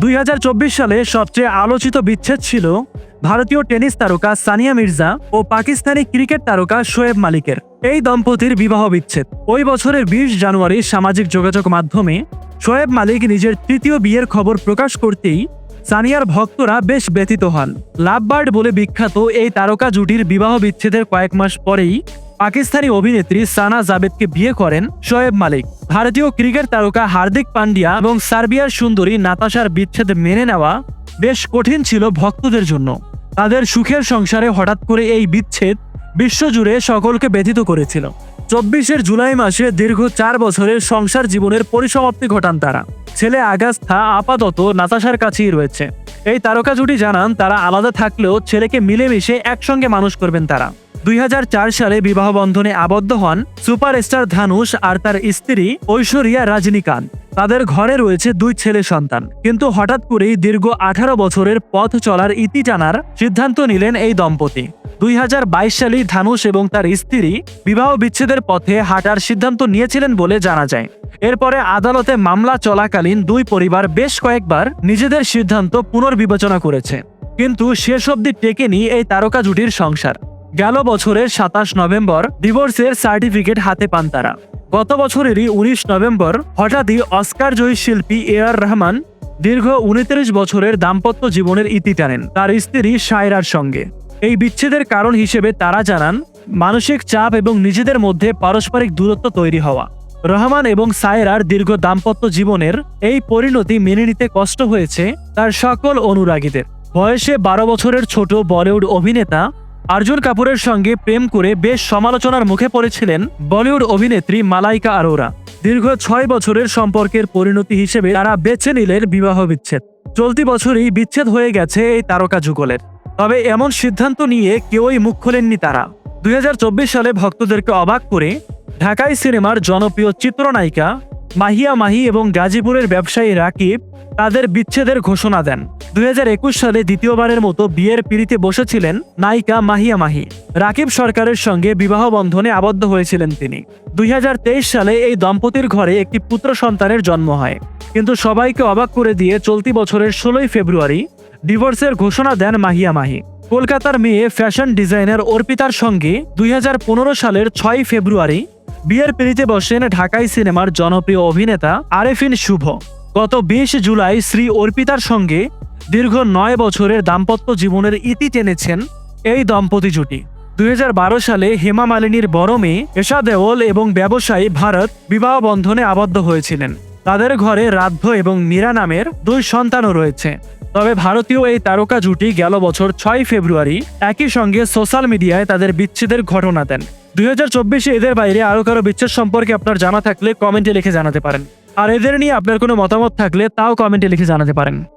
দু হাজার চব্বিশ সালে সবচেয়ে আলোচিত বিচ্ছেদ ছিল ভারতীয় টেনিস তারকা সানিয়া মির্জা ও পাকিস্তানি ক্রিকেট তারকা শোয়েব মালিকের। এই দম্পতির বিবাহ বিচ্ছেদ। ওই বছরের বিশ জানুয়ারি সামাজিক যোগাযোগ মাধ্যমে শোয়েব মালিক নিজের তৃতীয় বিয়ের খবর প্রকাশ করতেই সানিয়ার ভক্তরা বেশ ব্যথিত হন। লাভবার্ড বলে বিখ্যাত এই তারকা জুটির বিবাহ বিচ্ছেদের কয়েক মাস পরেই পাকিস্তানি অভিনেত্রী সানা জাবেদকে বিয়ে করেন শোয়েব মালিক। ভারতীয় ক্রিকেট তারকা হার্দিক পান্ডিয়া এবং সার্বিয়ার সুন্দরী নাতাশার বিচ্ছেদ মেনে নেওয়া বেশ কঠিন ছিল ভক্তদের জন্য। তাদের সুখের সংসারে হঠাৎ করে এই বিচ্ছেদ বিশ্বজুড়ে সকলকে ব্যথিত করেছিল। চব্বিশের জুলাই মাসে দীর্ঘ চার বছরের সংসার জীবনের পরিসমাপ্তি ঘটান তারা। ছেলে আগাস্থা আপাতত নাতাশার কাছেই রয়েছে। এই তারকা জুটি জানান, তারা আলাদা থাকলেও ছেলেকে মিলেমিশে একসঙ্গে মানুষ করবেন তারা। দুই হাজার চার সালে বিবাহ বন্ধনে আবদ্ধ হন সুপারস্টার ধানুষ আর তার স্ত্রী ঐশ্বরিয়া রজনীকান্ত তাদের ঘরে রয়েছে দুই ছেলে সন্তান। কিন্তু হঠাৎ করেই দীর্ঘ আঠারো বছরের পথ চলার ইতি টানার সিদ্ধান্ত নিলেন এই দম্পতি। দুই হাজার বাইশ সালেই ধানুষ এবং তার স্ত্রী বিবাহ বিচ্ছেদের পথে হাঁটার সিদ্ধান্ত নিয়েছিলেন বলে জানা যায়। এরপরে আদালতে মামলা চলাকালীন দুই পরিবার বেশ কয়েকবার নিজেদের সিদ্ধান্ত পুনর্বিবেচনা করেছে। কিন্তু শেষ অবধি টেকেনি এই তারকা জুটির সংসার। গেল বছরের সাতাশ নভেম্বর ডিভোর্সের সার্টিফিকেট হাতে পান তারা। গত বছরেরই উনিশ নভেম্বর হঠাৎই অস্কার জয়ী শিল্পী এ আর রহমান দীর্ঘ উনত্রিশ বছরের দাম্পত্য জীবনের ইতি টানেন তার স্ত্রী সায়রার সঙ্গে। এই বিচ্ছেদের কারণ হিসেবে তারা জানান, মানসিক চাপ এবং নিজেদের মধ্যে পারস্পরিক দূরত্ব তৈরি হওয়া। রহমান এবং সায়রার দীর্ঘ দাম্পত্য জীবনের এই পরিণতি মেনে নিতে কষ্ট হয়েছে তার সকল অনুরাগীদের। বয়সে বারো বছরের ছোট বলিউড অভিনেতা অর্জুন কাপুরের সঙ্গে প্রেম করে বেশ সমালোচনার মুখে পড়েছিলেন বলিউড অভিনেত্রী মালাইকা আরোরা। দীর্ঘ ছয় বছরের সম্পর্কের পরিণতি হিসেবে তারা বেছে নিলেন বিবাহ বিচ্ছেদ। চলতি বছরই বিচ্ছেদ হয়ে গেছে এই তারকা যুগলের। তবে এমন সিদ্ধান্ত নিয়ে কেউই মুখ খোলেননি তারা। দুই হাজার চব্বিশ সালে ভক্তদেরকে অবাক করে ঢাকাই সিনেমার জনপ্রিয় চিত্রনায়িকা মাহিয়া মাহি এবং গাজীপুরের ব্যবসায়ী রাকিব তাদের বিচ্ছেদের ঘোষণা দেন। দুই হাজার একুশ সালে দ্বিতীয়বারের মতো বিয়ের পিড়িতে বসেছিলেন নায়িকা মাহিয়া মাহি। রাকিব সরকারের সঙ্গে বিবাহ বন্ধনে আবদ্ধ হয়েছিলেন তিনি। দুই হাজার তেইশ সালে এই দম্পতির ঘরে একটি পুত্র সন্তানের জন্ম হয়। কিন্তু সবাইকে অবাক করে দিয়ে চলতি বছরের ষোলোই ফেব্রুয়ারি ডিভোর্সের ঘোষণা দেন মাহিয়া মাহি। কলকাতার মেয়ে ফ্যাশন ডিজাইনার অর্পিতার সঙ্গে দুই হাজার পনেরো সালের ছয় ফেব্রুয়ারি বিয়ের পিড়িতে বসেন ঢাকাই সিনেমার জনপ্রিয় অভিনেতা আরেফিন শুভ। গত বিশ জুলাই শ্রী অর্পিতার সঙ্গে দীর্ঘ নয় বছরের দাম্পত্য জীবনের ইতি টেনেছেন এই দম্পতি জুটি। দুই হাজার বারো সালে হেমা মালিনীর বড় মেয়ে এশা দেওল এবং ব্যবসায়ী ভারত বিবাহ বন্ধনে আবদ্ধ হয়েছিলেন। তাদের ঘরে রাধ্য এবং মীরা নামের দুই সন্তানও রয়েছে। তবে ভারতীয় এই তারকা জুটি গেল বছর ছয় ফেব্রুয়ারি একই সঙ্গে সোশ্যাল মিডিয়ায় তাদের বিচ্ছেদের ঘটনা দেন। দুই হাজার চব্বিশে এদের বাইরে আরও কারও বিচ্ছেদ সম্পর্কে আপনার জানা থাকলে কমেন্টে লিখে জানাতে পারেন। আর এদের নিয়ে আপনার কোনো মতামত থাকলে তাও কমেন্টে লিখে জানাতে পারেন।